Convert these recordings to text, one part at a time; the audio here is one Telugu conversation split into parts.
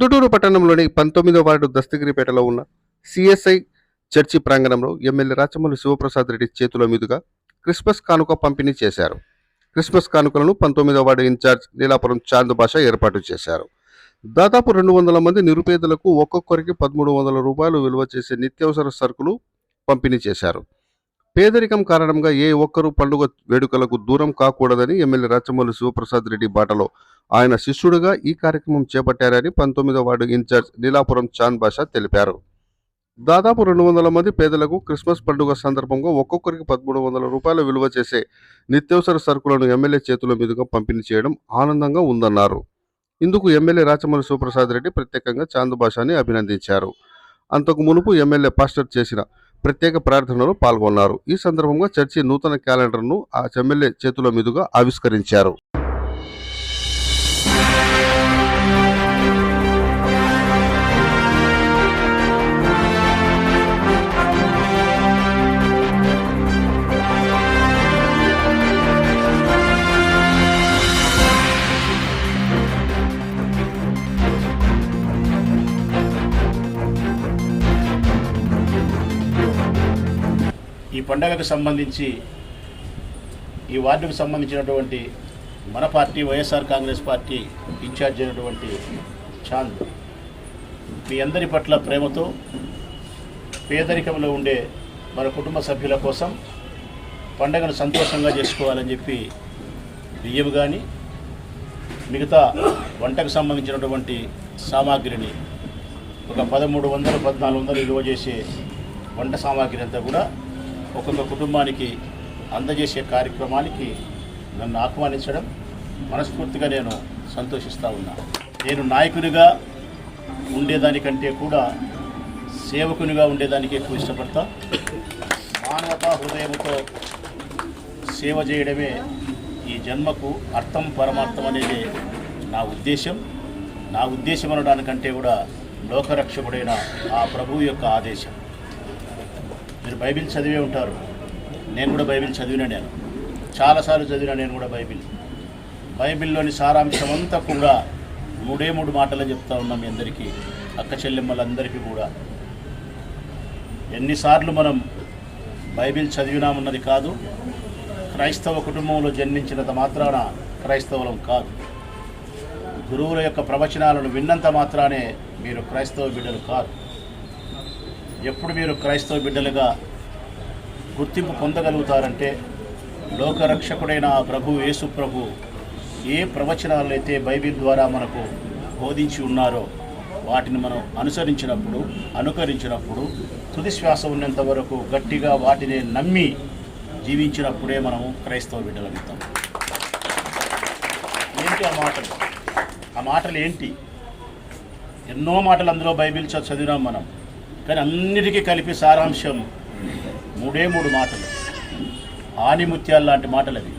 ప్రొద్దుటూరు పట్టణంలోని పంతొమ్మిదో వార్డు దస్తగిరిపేటలో ఉన్న సిఎస్ఐ చర్చి ప్రాంగణంలో ఎమ్మెల్యే రాచమల్లి శివప్రసాద్ రెడ్డి చేతుల మీదుగా క్రిస్మస్ కానుక పంపిణీ చేశారు. క్రిస్మస్ కానుకలను పంతొమ్మిదో వార్డు ఇన్ఛార్జ్ నీలాపురం చాంద్ భాష ఏర్పాటు చేశారు. దాదాపు రెండు వందల మంది నిరుపేదలకు ఒక్కొక్కరికి పదమూడు వందల రూపాయలు విలువ చేసే నిత్యావసర సరుకులు పంపిణీ చేశారు. పేదరికం కారణంగా ఏ ఒక్కరూ పండుగ వేడుకలకు దూరం కాకూడదని ఎమ్మెల్యే రాచమల్లి శివప్రసాద్ రెడ్డి బాటలో ఆయన శిష్యుడుగా ఈ కార్యక్రమం చేపట్టారని పంతొమ్మిదో వార్డు ఇన్ఛార్జ్ నీలాపురం చాంద్ బాషా తెలిపారు. దాదాపు రెండు వందల మంది పేదలకు క్రిస్మస్ పండుగ సందర్భంగా ఒక్కొక్కరికి పదమూడు వందల రూపాయల విలువ చేసే నిత్యావసర సరుకులను ఎమ్మెల్యే చేతుల మీదుగా పంపిణీ చేయడం ఆనందంగా ఉందన్నారు. ఇందుకు ఎమ్మెల్యే రాచమల్లి శివప్రసాద్ రెడ్డి ప్రత్యేకంగా చాందు భాషని అభినందించారు. అంతకు మునుపు ఎమ్మెల్యే పాస్టర్ చేసిన ప్రత్యేక ప్రార్థనలో పాల్గొన్నారు. ఈ సందర్భంగా చర్చి నూతన క్యాలెండర్ను ఆ ఎమ్మెల్యే చేతుల మీదుగా ఆవిష్కరించారు. పండగకు సంబంధించి ఈ వార్డుకు సంబంధించినటువంటి మన party YSR Congress party incharge అయినటువంటి చాంద్ మీ అందరి పట్ల ప్రేమతో పేదరికంలో ఉండే మన కుటుంబ సభ్యుల కోసం పండగను సంతోషంగా చేసుకోవాలని చెప్పి బియ్యం కానీ మిగతా వంటకు సంబంధించినటువంటి సామాగ్రిని ఒక పదమూడు వందలు పద్నాలుగు వందలు విలువ చేసే వంట సామాగ్రి అంతా కూడా ఒక్కొక్క కుటుంబానికి అందజేసే కార్యక్రమానికి నన్ను ఆహ్వానించడం మనస్ఫూర్తిగా నేను సంతోషిస్తూ ఉన్నాను నేను నాయకునిగా ఉండేదానికంటే కూడా సేవకునిగా ఉండేదానికి ఎక్కువ ఇష్టపడతా. మానవతా హృదయంతో సేవ చేయడమే ఈ జన్మకు అర్థం పరమార్థం అనేది నా ఉద్దేశం నా ఉద్దేశం అనడానికంటే కూడా లోకరక్షకుడైన ఆ ప్రభువు యొక్క ఆదేశం. మీరు బైబిల్ చదివే ఉంటారు. నేను కూడా బైబిల్ చదివిన నేను. చాలాసార్లు చదివిన నేను కూడా బైబిల్. బైబిల్లోని సారాంశం అంతా కూడా మూడే మూడు మాటలు చెప్తా ఉన్నాం మీ అందరికీ అక్క చెల్లెమ్మలందరికీ కూడా. ఎన్నిసార్లు మనం బైబిల్ చదివినామన్నది కాదు క్రైస్తవ కుటుంబంలో జన్మించినంత మాత్రాన క్రైస్తవులం కాదు. గురువుల యొక్క ప్రవచనాలను విన్నంత మాత్రానే మీరు క్రైస్తవ బిడ్డలు కాదు ఎప్పుడు మీరు క్రైస్తవ బిడ్డలుగా గుర్తింపు పొందగలుగుతారంటే లోకరక్షకుడైన ఆ ప్రభు యేసు ప్రభు ఏ ప్రవచనాలైతే బైబిల్ ద్వారా మనకు బోధించి ఉన్నారో వాటిని మనం అనుసరించినప్పుడు అనుకరించినప్పుడు తుది శ్వాస ఉన్నంత వరకు గట్టిగా వాటిని నమ్మి జీవించినప్పుడే మనము క్రైస్తవ బిడ్డలవుతాం ఏంటి ఆ మాటలు? ఆ మాటలు ఏంటి? ఎన్నో మాటలు అందులో బైబిల్ చదివినాం మనం. కానీ అన్నిటికీ కలిపి సారాంశం మూడే మూడు మాటలు. ఆనిముత్యాలు లాంటి మాటలు అవి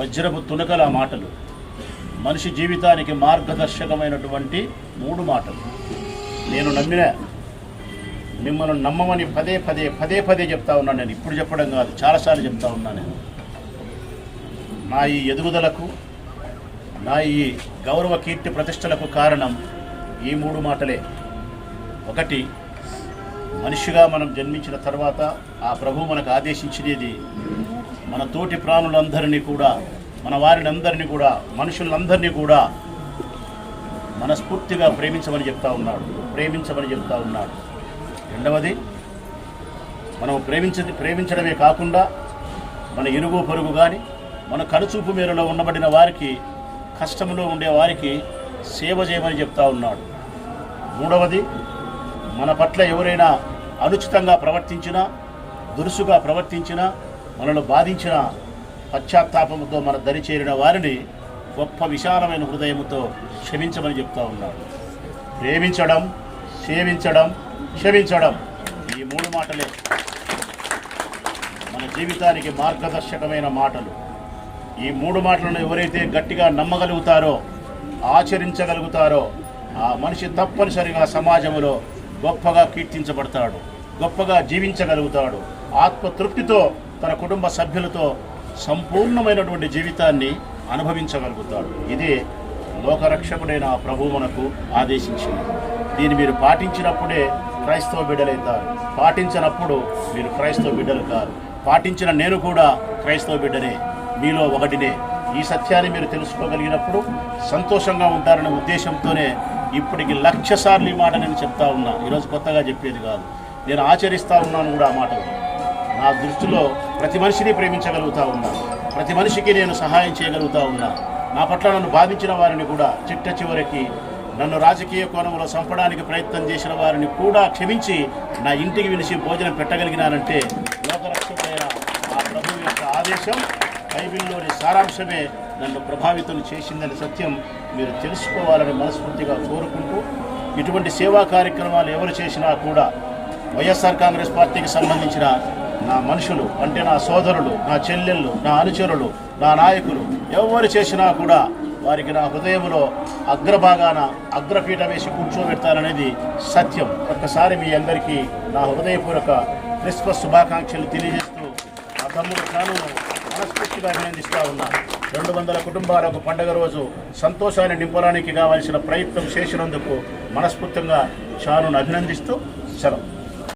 వజ్రపు తునకల మాటలు. మనిషి జీవితానికి మార్గదర్శకమైనటువంటి మూడు మాటలు. నేను నమ్మిన మిమ్మల్ని నమ్మమని పదే పదే పదే పదే చెప్తా ఉన్నాను నేను. ఇప్పుడు చెప్పడం కాదు చాలాసార్లు చెప్తా ఉన్నాను నేను. నా ఈ ఎదుగుదలకు నా ఈ గౌరవ కీర్తి ప్రతిష్టలకు కారణం ఈ మూడు మాటలే. ఒకటి మనిషిగా మనం జన్మించిన తర్వాత ఆ ప్రభు మనకు ఆదేశించినది మన తోటి ప్రాణులందరినీ కూడా మన వారినందరినీ కూడా మనుషులందరినీ కూడా మనస్ఫూర్తిగా ప్రేమించమని చెప్తా ఉన్నాడు. ప్రేమించమని చెప్తా ఉన్నాడు. రెండవది మనం ప్రేమించ ప్రేమించడమే కాకుండా మన ఇరుగు పొరుగు కానీ మన కనుచూపు మేరలో ఉండబడిన వారికి కష్టంలో ఉండే వారికి సేవ చేయమని చెప్తా ఉన్నాడు. మూడవది మన పట్ల ఎవరైనా అనుచితంగా ప్రవర్తించినా దురుసుగా ప్రవర్తించినా మనను బాధించిన పశ్చాత్తాపంతో మన దరి చేరిన వారిని గొప్ప విశాలమైన హృదయముతో క్షమించమని చెప్తా ఉన్నాడు. ప్రేమించడం సేవించడం క్షమించడం ఈ మూడు మాటలే మన జీవితానికి మార్గదర్శకమైన మాటలు. ఈ మూడు మాటలను ఎవరైతే గట్టిగా నమ్మగలుగుతారో ఆచరించగలుగుతారో ఆ మనిషి తప్పనిసరిగా సమాజంలో గొప్పగా కీర్తించబడతాడు గొప్పగా జీవించగలుగుతాడు. ఆత్మతృప్తితో తన కుటుంబ సభ్యులతో సంపూర్ణమైనటువంటి జీవితాన్ని అనుభవించగలుగుతాడు. ఇదే లోకరక్షకుడైన ఆ ప్రభు మనకు ఆదేశించింది. దీన్ని మీరు పాటించినప్పుడే క్రైస్తవ బిడ్డలైతారు. పాటించినప్పుడు మీరు క్రైస్తవ బిడ్డలు కారు. పాటించిన నేను కూడా క్రైస్తవ బిడ్డనే మీలో ఒకటినే. ఈ సత్యాన్ని మీరు తెలుసుకోగలిగినప్పుడు సంతోషంగా ఉంటారనే ఉద్దేశంతోనే ఇప్పటికి లక్ష సార్లు ఈ మాట నేను చెప్తా ఉన్నా. ఈరోజు కొత్తగా చెప్పేది కాదు. నేను ఆచరిస్తూ ఉన్నాను కూడా ఆ మాటలు. నా దృష్టిలో ప్రతి మనిషిని ప్రేమించగలుగుతా ఉన్నా. ప్రతి మనిషికి నేను సహాయం చేయగలుగుతా ఉన్నా. నా పట్ల నన్ను బాధించిన వారిని కూడా చిట్ట చివరికి నన్ను రాజకీయ కోణంలో చంపడానికి ప్రయత్నం చేసిన వారిని కూడా క్షమించి నా ఇంటికి పిలిచి భోజనం పెట్టగలిగినానంటే లోకరక్షకుడైన ఆ ప్రభు యొక్క ఆదేశం. బైబిల్లోని సారాంశమే నన్ను ప్రభావితం చేసిందని సత్యం మీరు తెలుసుకోవాలని మనస్ఫూర్తిగా కోరుకుంటూ ఇటువంటి సేవా కార్యక్రమాలు ఎవరు చేసినా కూడా వైఎస్ఆర్ కాంగ్రెస్ పార్టీకి సంబంధించిన నా మనుషులు అంటే నా సోదరులు నా చెల్లెళ్ళు నా అనుచరులు నా నాయకులు ఎవరు చేసినా కూడా వారికి నా హృదయంలో అగ్రభాగాన అగ్రపీఠ వేసి కూర్చోబెడతాననేది సత్యం. ఒక్కసారి మీ అందరికీ నా హృదయపూర్వక క్రిస్మస్ శుభాకాంక్షలు తెలియజేస్తూ నా తమ్ముడు కాను మనస్ఫూర్తిగా అభినందిస్తా ఉన్నా రెండు వందల కుటుంబాలకు పండుగ రోజు సంతోషాన్ని నింపడానికి కావాల్సిన ప్రయత్నం చేసినందుకు మనస్ఫూర్తిగా చాను అభినందిస్తూ సెలవు.